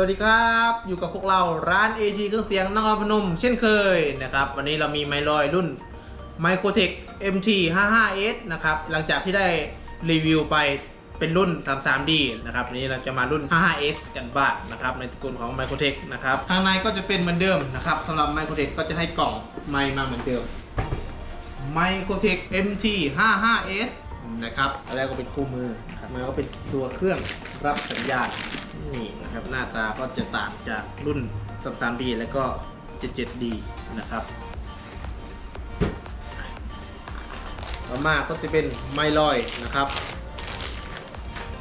วัสดีครับ อยู่กับพวกเราร้าน AT เครื่องเสียงนครพนมเช่นเคยนะครับ วันนี้เรามีไมลอยรุ่น Microtech MT 55S นะครับ หลังจากที่ได้รีวิวไปเป็นรุ่น 33D นะครับวันนี้เราจะมารุ่น 55S กันบ้างนะครับ ในตระกูลของ Microtech นะครับ ข้างในก็จะเป็นเหมือนเดิมนะครับสำหรับ Microtech ก็จะให้กล่องไมมาเหมือนเดิม Microtech MT 55S นะครับอันแรกก็เป็นคู่มือน มันก็เป็นตัวเครื่องรับสัญญาณนี่นะครับหน้าตาก็จะต่างจากรุ่น 33D แล้วก็ 77D นะครับ ต่อมาก็จะเป็นไมลอยนะครับ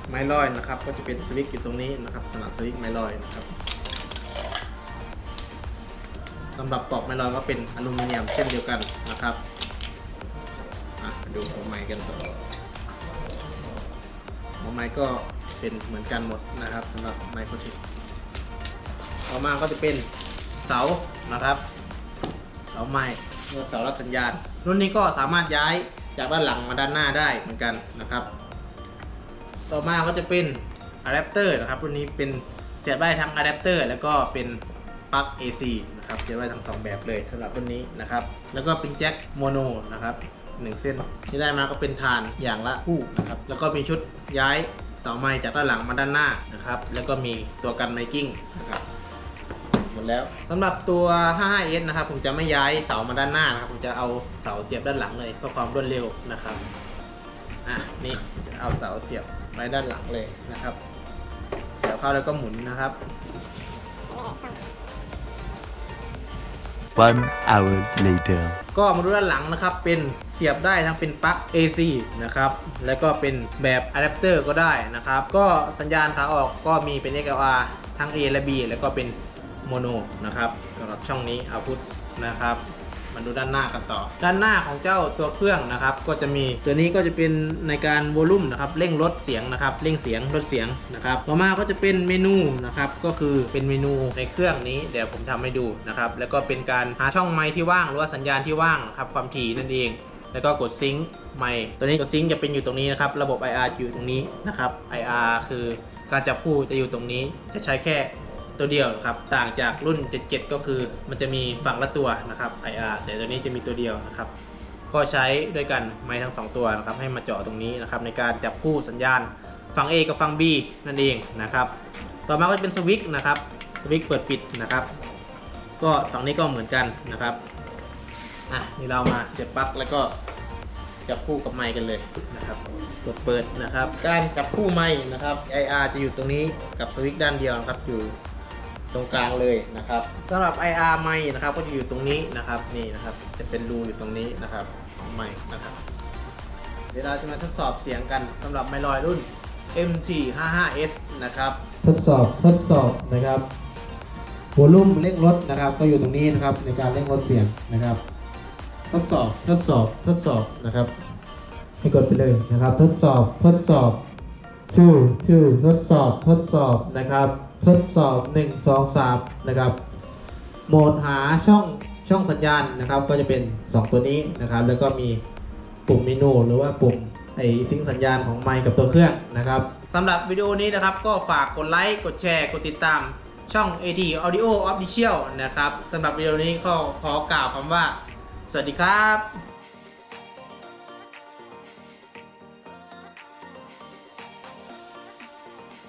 ไมลอยนะครับก็จะเป็นสวิตช์อยู่ตรงนี้นะครับสนับสวิตช์ไมลอยนะครับสำหรับปลอกไมลอยก็เป็นอลูมิเนียมเช่นเดียวกันนะครับ อะมาดูหัวไม้กันต่อ ไม้ก็เป็นเหมือนกันหมดนะครับสำหรับไมโครชิปต่อมาก็จะเป็นเสานะครับเสาไม้หรือเสารับสัญญาณ รุ่นนี้ก็สามารถย้ายจากด้านหลังมาด้านหน้าได้เหมือนกันนะครับ ต่อมาก็จะเป็นอะแดปเตอร์นะครับรุ่นนี้เป็นเสียบได้ทั้งอะแดปเตอร์แล้วก็เป็นปลั๊ก AC นะครับเสียบได้ทั้งสองแบบเลยสำหรับรุ่นนี้นะครับ แล้วก็เป็นแจ็คโมโนนะครับ หนึ่งเส้น ที่ได้มาก็เป็นฐานอย่างละคู่นะครับแล้วก็มีชุดย้ายเสาไม้จากด้านหลังมาด้านหน้านะครับแล้วก็มีตัวกันไมกิ้งนะครับหมดแล้วสำหรับตัว 55S นะครับผมจะไม่ย้ายเสามาด้านหน้านะครับผมจะเอาเสาเสียบด้านหลังเลยเพื่อความรวดเร็วนะครับอะนี่จะเอาเสาเสียบไว้ด้านหลังเลยนะครับ เสียบเข้าแล้วก็หมุนนะครับ One hour later. ก็มาดูด้านหลังนะครับ เป็นเสียบได้ทั้งเป็นปลั๊ก AC นะครับ แล้วก็เป็นแบบอะแดปเตอร์ก็ได้นะครับ ก็สัญญาณขาออกก็มีเป็น XLR ทั้ง A และ B แล้วก็เป็นโมโนนะครับสำหรับช่องนี้เอาพุทนะครับ มาดูด้านหน้ากันต่อ ด้านหน้าของเจ้าตัวเครื่องนะครับ ก็จะมีตัวนี้ก็จะเป็นในการโวลูมนะครับเร่งลดเสียงนะครับเร่งเสียงลดเสียงนะครับต่อมาก็จะเป็นเมนูนะครับก็คือเป็นเมนูในเครื่องนี้เดี๋ยวผมทำให้ดูนะครับแล้วก็เป็นการหาช่องไมค์ที่ว่างหรือว่าสัญญาณที่ว่างนะครับความถี่นั่นเอง แล้วก็กดซิงค์ไมค์ตัวนี้กดซิงค์จะเป็นอยู่ตรงนี้นะครับระบบ IR อยู่ตรงนี้นะครับ IR คือการจับคู่จะอยู่ตรงนี้จะใช้แค่ ตัวเดียวครับต่างจากรุ่น 77 ก็คือมันจะมีฝั่งละตัวนะครับ IR แต่ตัวนี้จะมีตัวเดียวนะครับก็ใช้ด้วยกันไม้ทั้ง 2 ตัวนะครับให้มาเจาะตรงนี้นะครับในการจับคู่สัญญาณฝั่ง A กับฝั่ง B นั่นเองนะครับต่อมาก็จะเป็นสวิตช์นะครับสวิตช์เปิดปิดนะครับ ก็ฝั่งนี้ก็เหมือนกันนะครับอะนี่เรามาเสียบปลั๊กแล้วก็จับคู่กับไมค์กันเลยนะครับกดเปิดนะครับ การจับคู่ไมค์นะครับ IR จะอยู่ตรงนี้กับสวิตช์ด้านเดียวนะครับอยู่ ตรงกลางเลยนะครับสำหรับ IR ไมค์นะครับก็จะอยู่ตรงนี้นะครับนี่นะครับจะเป็นรูอยู่ตรงนี้นะครับไมค์นะครับ เดี๋ยวเราจะมาทดสอบเสียงกันสำหรับไมค์ลอยรุ่น MT 55S นะครับ ทดสอบทดสอบนะครับวอลุ่มเร่งลดนะครับ ก็อยู่ตรงนี้นะครับในการเร่งลดเสียงนะครับ ทดสอบทดสอบทดสอบนะครับให้กดไปเลยนะครับ ทดสอบทดสอบ ชื่อชื่อทดสอบทดสอบนะครับ ทดสอบ 1 2 3 นะครับ โหมดหาช่องช่องสัญญาณนะครับ ก็จะเป็น 2 ตัวนี้นะครับ แล้วก็มีปุ่มเมนูหรือว่าปุ่มไอซิงสัญญาณของไมค์กับตัวเครื่องนะครับสำหรับวิดีโอนี้นะครับ ก็ฝากกดไลค์กดแชร์กดติดตามช่อง AT Audio Official นะครับสำหรับวิดีโอนี้ก็ขอกล่าวคำว่า สวัสดีครับ